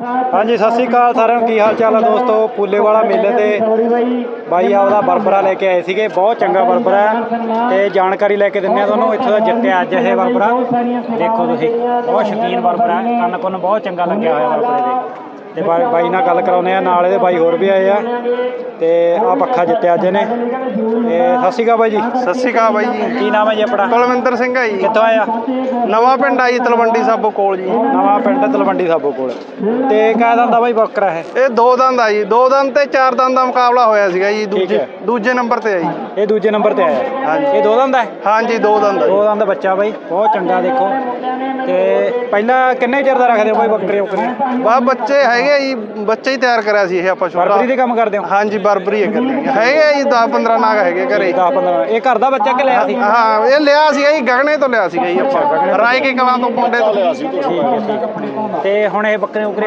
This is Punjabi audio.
ਹਾਂਜੀ, ਸਤਿ ਸ੍ਰੀ ਅਕਾਲ ਸਾਰਿਆਂ ਨੂੰ। ਕੀ ਹਾਲ ਚਾਲ ਹੈ ਦੋਸਤੋ? ਪੂਲੇ ਵਾਲਾ ਮੇਲੇ ਤੇ ਬਾਈ ਆਪਦਾ ਬਰਬਰਾ ਲੈ ਕੇ ਆਏ ਸੀਗੇ। ਬਹੁਤ ਚੰਗਾ ਬਰਬਰਾ ਹੈ ਤੇ ਜਾਣਕਾਰੀ ਲੈ ਕੇ ਦਿੰਦੇ ਆ ਤੁਹਾਨੂੰ। ਇੱਥੋਂ ਦਾ ਜਿੱਤਿਆ ਅੱਜ ਇਹ ਬਰਬਰਾ। ਦੇਖੋ ਤੁਸੀਂ, ਬਹੁਤ ਸ਼ੌਕੀਨ ਬਰਬਰਾ ਕੰਨ ਕੁੰਨ ਬਹੁਤ ਚੰਗਾ ਲੱਗਿਆ ਹੋਇਆ ਬਰਬਰੇ ਦੇ। ਤੇ ਬਾਈ ਬਾਈ ਨਾਲ ਗੱਲ ਕਰਾਉਨੇ ਆ ਨਾਲ ਇਹਦੇ ਬਾਈ ਹੋਰ ਵੀ ਆਏ ਆ। ਤੇ ਆ ਪੱਖਾ ਜਿੱਤਿਆ ਅੱਜ ਇਹਨੇ। ਤੇ ਸਤਿ ਸ਼੍ਰੀ ਅਕਾਲ ਬਾਈ ਜੀ। ਸਤਿ ਸ਼੍ਰੀ ਅਕਾਲ ਬਾਈ ਜੀ। ਕੀ ਨਾਮ ਹੈ ਜੀ ਆਪਣਾ? ਕੁਲਵਿੰਦਰ ਸਿੰਘ ਆ ਜੀ। ਕਿੱਥੋਂ ਆਇਆ ਨਵਾਂ ਪਿੰਡ ਆ ਜੀ ਤਲਵੰਡੀ ਸਾਬੋ ਕੋਲ ਜੀ। ਨਵਾਂ ਪਿੰਡ ਤਲਵੰਡੀ ਸਾਬੋ ਕੋਲ। ਤੇ ਕਾਹ ਦਾ ਬਾਈ ਬੱਕਰਾ ਹੈ ਇਹ ਦੋ ਦੰਦ ਆ ਜੀ। ਦੋ ਦੰਦ ਤੇ ਚਾਰ ਦੰਦ ਦਾ ਮੁਕਾਬਲਾ ਹੋਇਆ ਸੀਗਾ ਜੀ। ਦੂਜੇ ਹੈ। ਦੂਜੇ ਨੰਬਰ ਤੇ ਆ ਜੀ। ਇਹ ਦੂਜੇ ਨੰਬਰ ਤੇ ਆਇਆ। ਹਾਂਜੀ। ਇਹ ਦੋ ਦੰਦ ਹੈ ਹਾਂਜੀ ਦੋ ਦੰਦ ਆ ਜੀ। ਦੋ ਦੰਦ ਬੱਚਾ ਬਾਈ। ਬਹੁਤ ਚੰਗਾ ਦੇਖੋ। ਤੇ ਪਹਿਲਾਂ ਕਿੰਨੇ ਚਿਰ ਦਾ ਰੱਖਦੇ ਹੋ ਬਾਈ ਬੱਕਰੇ ਬੱਕਰੇ ਵਾਹ ਬੱਚੇ ਹੈਗੇ ਜੀ ਬੱਚੇ ਹੀ ਤਿਆਰ ਕਰਿਆ ਸੀ ਇਹ ਆਪਾਂ ਛੋਟਾ। ਬਰਬਰੀ ਦੇ ਕੰਮ ਕਰਦੇ ਹੋ? ਹਾਂਜੀ ਬਰਬਰੀ ਹੈ ਕਰਨੀ ਹੈਗੇ ਜੀ 10 15 ਨਾਗ ਹੈਗੇ ਘਰੇ। 10 15 ਇਹ ਘਰ ਦਾ ਬੱਚਾ ਕਿ ਲਿਆ ਸੀ? ਹਾਂ ਇਹ ਲਿਆ ਸੀਗਾ ਜੀ ਗਗਨੇ ਤੋਂ ਲਿਆ ਸੀਗਾ ਜੀ ਆਪਾਂ। ਰਾਏ ਕੇ ਕਲਾਂ ਤੋਂ ਮੁੰਡੇ ਤੋਂ। ਲਿਆ ਸੀ ਤੇ ਹੁਣ ਇਹ ਬੱਕਰੇ ਬੱਕਰੇ